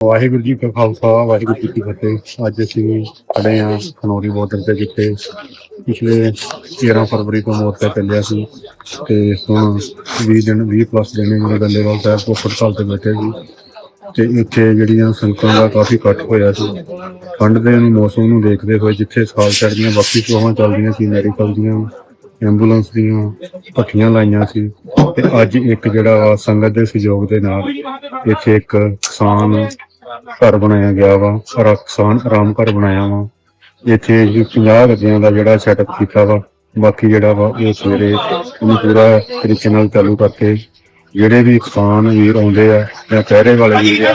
ਵਾਹਿਗੁਰੂ ਜੀ ਕਾ ਖਾਲਸਾ, ਵਾਹਿਗੁਰੂ ਜੀ ਕੀ ਫਤਿਹ। ਅੱਜ ਅਸੀਂ ਖੜੇ ਹਾਂ ਖਨੌਰੀ ਬਾਰਡਰ ਤੇ ਜਿੱਥੇ ਪਿਛਲੇ 13 ਫਰਵਰੀ ਤੋਂ ਮੋਰਚਾ ਚੱਲਿਆ ਸੀ ਤੇ ਹੁਣ 20 ਦਿਨ 20 ਪਲੱਸ ਦਿਨ ਜਿਹੜੇ ਡੱਲੇਵਾਲ ਸਾਹਿਬ ਤੋਂ ਹੜਤਾਲ ਤੇ ਬੈਠੇ ਸੀ ਤੇ ਇੱਥੇ ਜਿਹੜੀਆਂ ਸੰਗਤਾਂ ਦਾ ਕਾਫੀ ਇਕੱਠ ਹੋਇਆ ਸੀ। ਠੰਡ ਦੇ ਮੌਸਮ ਨੂੰ ਦੇਖਦੇ ਹੋਏ ਜਿੱਥੇ ਸਾਲ ਚੜ੍ਹਦੀਆਂ ਬਾਕੀ ਸੇਵਾਵਾਂ ਚੱਲਦੀਆਂ ਸੀ ਮੈਡੀਕਲ ਦੀਆਂ ਐਂਬੂਲੈਂਸ ਦੀਆਂ ਪੱਟੀਆਂ ਲਾਈਆਂ ਸੀ ਤੇ ਅੱਜ ਇੱਕ ਜਿਹੜਾ ਸੰਗਤ ਦੇ ਸਹਿਯੋਗ ਦੇ ਨਾਲ ਇੱਥੇ ਇੱਕ ਕਿਸਾਨ ਘਰ ਬਣਾਇਆ ਗਿਆ ਵਾ ਔਰ ਕਿਸਾਨ ਆਰਾਮ ਘਰ ਬਣਾਇਆ ਵਾ। ਇੱਥੇ 50 ਗੱਦਿਆਂ ਦਾ ਜਿਹੜਾ ਸੈਟਅਪ ਕੀਤਾ ਵਾ, ਬਾਕੀ ਜਿਹੜਾ ਵਾ ਉਹ ਸਵੇਰੇ ਉਹਨੂੰ ਪੂਰਾ ਤਰੀਕੇ ਨਾਲ ਚਾਲੂ ਕਰਕੇ ਜਿਹੜੇ ਵੀ ਕਿਸਾਨ ਵੀਰ ਆਉਂਦੇ ਆ ਜਾਂ ਪਹਿਰੇ ਵਾਲੇ ਵੀਰ ਆ,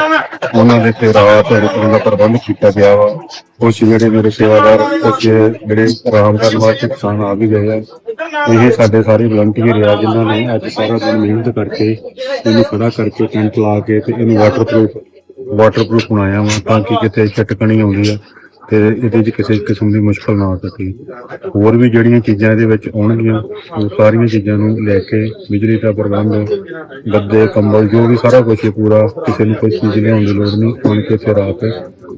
ਉਹਨਾਂ ਦੇ ਤੇ ਰਾਤ ਰੁਕਣ ਦਾ ਪ੍ਰਬੰਧ ਕੀਤਾ ਗਿਆ ਵਾ। ਕੁਛ ਜਿਹੜੇ ਮੇਰੇ ਸੇਵਾਦਾਰ, ਕੁਛ ਜਿਹੜੇ ਆਰਾਮ ਕਰਨ ਵਾਸਤੇ ਕਿਸਾਨ ਆ ਵੀ ਗਏ ਆ। ਇਹ ਸਾਡੇ ਸਾਰੇ ਵਲੰਟੀਅਰ ਆ ਜਿਨ੍ਹਾਂ ਨੇ ਅੱਜ ਸਾਰਾ ਦਿਨ ਮਿਹਨਤ ਕਰਕੇ ਇਹਨੂੰ ਖੜਾ ਕਰਕੇ ਟੈਂਟ ਲਾ ਕੇ ਤੇ ਇਹਨੂੰ ਵਾਟਰਪ੍ਰੂਫ ਵਾਟਰਪ੍ਰੂਫ ਬਣਾਇਆ ਵਾ ਤਾਂ ਕਿ ਕਿਤੇ ਛਟਕਣੀ ਆਉਂਦੀ ਆ ਤੇ ਇਹਦੇ 'ਚ ਕਿਸੇ ਕਿਸਮ ਦੀ ਮੁਸ਼ਕਲ ਨਾ ਆ ਸਕੇ। ਹੋਰ ਵੀ ਜਿਹੜੀਆਂ ਚੀਜ਼ਾਂ ਇਹਦੇ ਵਿੱਚ ਆਉਣਗੀਆਂ, ਉਹ ਸਾਰੀਆਂ ਚੀਜ਼ਾਂ ਨੂੰ ਲੈ ਕੇ ਬਿਜਲੀ ਦਾ ਪ੍ਰਬੰਧ, ਗੱਦੇ, ਕੰਬਲ, ਜੋ ਵੀ ਸਾਰਾ ਕੁਝ ਪੂਰਾ ਕਿਸੇ ਨੂੰ ਕੋਈ ਚੀਜ਼ ਲਿਆਉਣ ਦੀ ਲੋੜ ਨਹੀਂ, ਹੁਣ ਕੇ ਇੱਥੇ ਰਾਤ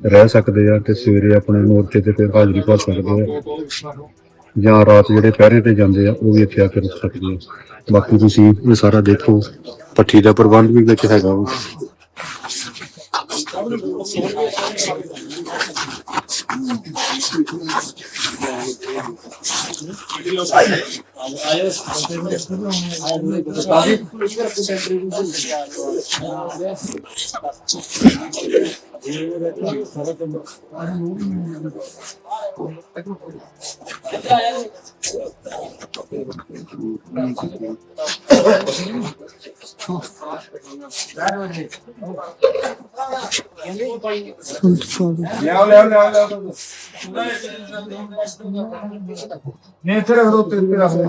ਰਹਿ ਸਕਦੇ ਆ ਤੇ ਸਵੇਰੇ ਆਪਣੇ ਮੋਰਚੇ ਤੇ ਫਿਰ ਹਾਜ਼ਰੀ ਭਰ ਸਕਦੇ ਆ। ਜਾਂ ਰਾਤ ਜਿਹੜੇ ਪਹਿਰੇ ਤੇ ਜਾਂਦੇ ਆ, ਉਹ ਵੀ ਇੱਥੇ ਆ ਕੇ ਰੁਕ ਸਕਦੇ ਆ। ਬਾਕੀ ਤੁਸੀਂ ਇਹ ਸਾਰਾ ਦੇਖੋ, ਪੱਠੀ ਦਾ ਪ੍ਰਬੰਧ ਵੀ ਵਿੱਚ ਹੈਗਾ Ay. లేవు లేవు లేవు లేవు నేను తిరగదు తిరిగి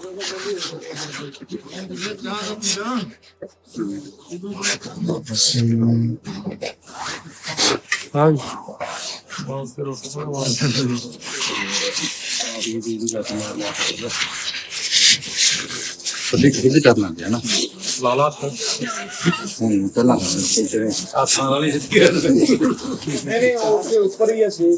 ਲਿਆਓ ਲਿਆਓ ਲਿਆਓ ਨਹੀਂ ਇੱਥੇ ਰੱਖ ਦੋ ਉੱਤੇ ਉੱਤੇ ਰੱਖ ਦੋ ਤੁਸੀਂ ਕਿਹਦੇ ਕਰਨਾ ਹੈ ਨਾ ਲਾਲਾ ਹੁਣ ਪਹਿਲਾਂ ਜਿਹੜੇ ਆਸਾਂ ਵਾਲੀ ਜ਼ਿੰਦਗੀ ਨਹੀਂ ਨਹੀਂ ਉਹ ਉੱਪਰ ਹੀ ਹੈ ਸੀ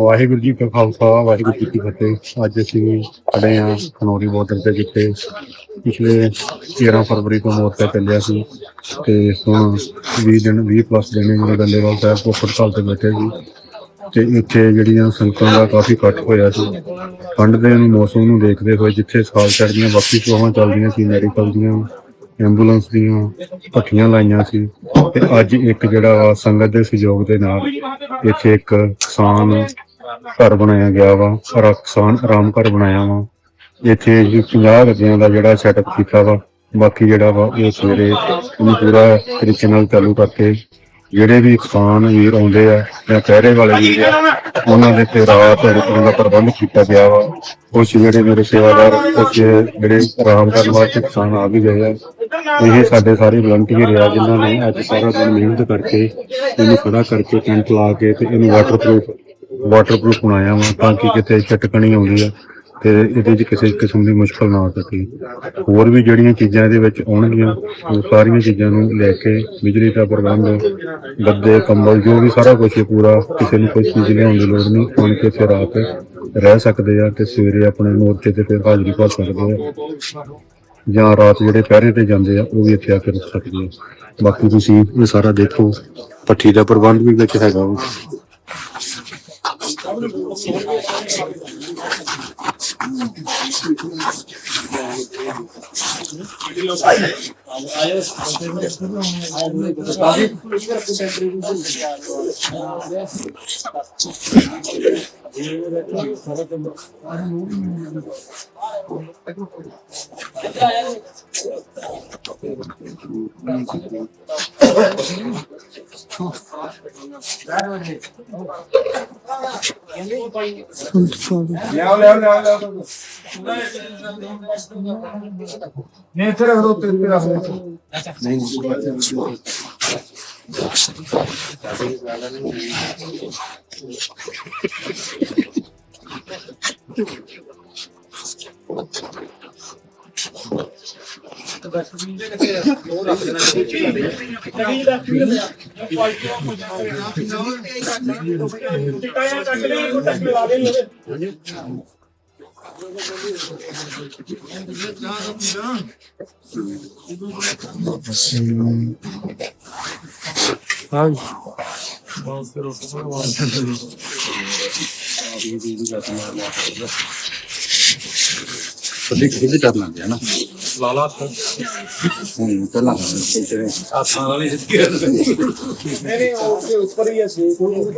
ਵਾਹਿਗੁਰੂ ਜੀ ਕਾ ਖਾਲਸਾ, ਵਾਹਿਗੁਰੂ ਜੀ ਕੀ ਫਤਿਹ। ਅੱਜ ਅਸੀਂ ਖੜੇ ਹਾਂ ਖਨੌਰੀ ਬਾਰਡਰ ਤੇ ਜਿੱਥੇ ਪਿਛਲੇ 13 ਫਰਵਰੀ ਤੋਂ ਮੋਰਚਾ ਚੱਲਿਆ ਸੀ ਤੇ ਹੁਣ 20 ਦਿਨ 20 ਪਲੱਸ ਦਿਨ ਜਿਹੜੇ ਡੱਲੇਵਾਲ ਸਾਹਿਬ ਤੋਂ ਸਾਲ ਤੇ ਬੈਠੇ ਸੀ। ਤੇ ਇੱਥੇ ਜਿਹੜੀਆਂ ਸੰਗਤਾਂ ਦਾ ਕਾਫੀ ਇਕੱਠ ਹੋਇਆ ਸੀ। ਠੰਡ ਦੇ ਨੂੰ ਮੌਸਮ ਨੂੰ ਦੇਖਦੇ ਹੋਏ ਜਿੱਥੇ ਸਾਲ ਚੜ੍ਹਦੀਆਂ, ਬਾਕੀ ਸੇਵਾਵਾਂ ਚੱਲਦੀਆਂ ਸੀ ਮੈਡੀਕਲ ਦੀਆਂ ਐਂਬੂਲੈਂਸ ਦੀਆਂ ਪੱਟੀਆਂ ਲਾਈਆਂ ਸੀ ਤੇ ਅੱਜ ਇੱਕ ਜਿਹੜਾ ਵਾ ਸੰਗਤ ਦੇ ਸਹਿਯੋਗ ਦੇ ਨਾਲ ਇੱਥੇ ਇੱਕ ਕਿਸਾਨ ਘਰ ਬਣਾਇਆ ਗਿਆ ਵਾ ਔਰ ਕਿਸਾਨ ਆਰਾਮ ਘਰ ਬਣਾਇਆ ਵਾ। ਇੱਥੇ ਜੀ 50 ਗੱਦਿਆਂ ਦਾ ਜਿਹੜਾ ਸੈਟਅਪ ਕੀਤਾ ਵਾ, ਬਾਕੀ ਜਿਹੜਾ ਵਾ ਉਹ ਸਵੇਰੇ ਉਹਨੂੰ ਪੂਰਾ ਤਰੀਕੇ ਨਾਲ ਚਾਲੂ ਕਰਕੇ ਜਿਹੜੇ ਵੀ ਕਿਸਾਨ ਵੀਰ ਆਉਂਦੇ ਆ ਜਾਂ ਪਹਿਰੇ ਵਾਲੇ ਵੀਰ ਆ, ਉਹਨਾਂ ਦੇ ਤੇ ਰਾਤ ਰੁਕਣ ਦਾ ਪ੍ਰਬੰਧ ਕੀਤਾ ਗਿਆ ਵਾ। ਕੁਛ ਜਿਹੜੇ ਮੇਰੇ ਸੇਵਾਦਾਰ ਕੁਛ ਜਿਹੜੇ ਆਰਾਮ ਕਰਨ ਵਾਸਤੇ ਕਿਸਾਨ ਆ ਵੀ ਗਏ ਆ। ਇਹ ਸਾਡੇ ਸਾਰੇ ਵਲੰਟੀਅਰ ਆ ਜਿਨ੍ਹਾਂ ਨੇ ਅੱਜ ਸਾਰਾ ਦਿਨ ਮਿਹਨਤ ਕਰਕੇ ਇਹਨੂੰ ਖੜਾ ਕਰਕੇ ਟੈਂਟ ਲਾ ਕੇ ਤੇ ਇਹਨੂੰ ਵਾਟਰਪ੍ਰੂਫ ਵਾਟਰਪ੍ਰੂਫ ਬਣਾਇਆ ਵਾ ਤਾਂ ਕਿ ਕਿਤੇ ਛਟਕਣੀ ਆਉਂਦੀ ਆ ਤੇ ਇਹਦੇ 'ਚ ਕਿਸੇ ਕਿਸਮ ਦੀ ਮੁਸ਼ਕਲ ਨਾ ਆ ਸਕੇ। ਹੋਰ ਵੀ ਜਿਹੜੀਆਂ ਚੀਜ਼ਾਂ ਇਹਦੇ ਵਿੱਚ ਆਉਣਗੀਆਂ, ਉਹ ਸਾਰੀਆਂ ਚੀਜ਼ਾਂ ਨੂੰ ਲੈ ਕੇ ਬਿਜਲੀ ਦਾ ਪ੍ਰਬੰਧ, ਗੱਦੇ, ਕੰਬਲ, ਜੋ ਵੀ ਸਾਰਾ ਕੁਝ ਪੂਰਾ ਕਿਸੇ ਨੂੰ ਕੋਈ ਚੀਜ਼ ਲਿਆਉਣ ਦੀ ਲੋੜ ਨਹੀਂ ਹੁਣ ਕੇ ਇੱਥੇ ਰਾਤ ਰਹਿ ਸਕਦੇ ਆ ਤੇ ਸਵੇਰੇ ਆਪਣੇ ਮੋਰਚੇ ਤੇ ਫਿਰ ਹਾਜ਼ਰੀ ਭਰ ਸਕਦੇ ਆ। ਜਾਂ ਰਾਤ ਜਿਹੜੇ ਪਹਿਰੇ ਤੇ ਜਾਂਦੇ ਆ, ਉਹ ਵੀ ਇੱਥੇ ਆ ਕੇ ਰੁਕ ਸਕਦੇ ਆ। ਬਾਕੀ ਤੁਸੀਂ ਇਹ ਸਾਰਾ ਦੇਖੋ, ਪੱਠੀ ਦਾ ਪ੍ਰਬੰਧ ਵੀ ਵਿੱਚ ਹੈਗਾ ਉਹ ਆਇਓ Fundo, fundo. Léo, Léo, Léo, Léo. Nem entrega do outro pela roupa. Nem entrega do outro. Thank you. Hangi? Transfer olsun. Abi iyi değil zaten. ਕਦੇ ਕਦੇ ਡਰ ਹੈ ਨਾ। ਲਾਲਾ ਹੁਣ ਪਹਿਲਾਂ ਆਸਾਂ ਵਾਲੀ ਜ਼ਿੰਦਗੀ ਨਹੀਂ ਨਹੀਂ ਉਸ ਦੇ ਉੱਪਰ ਹੀ ਹੈ ਸੇਕ ਉਹ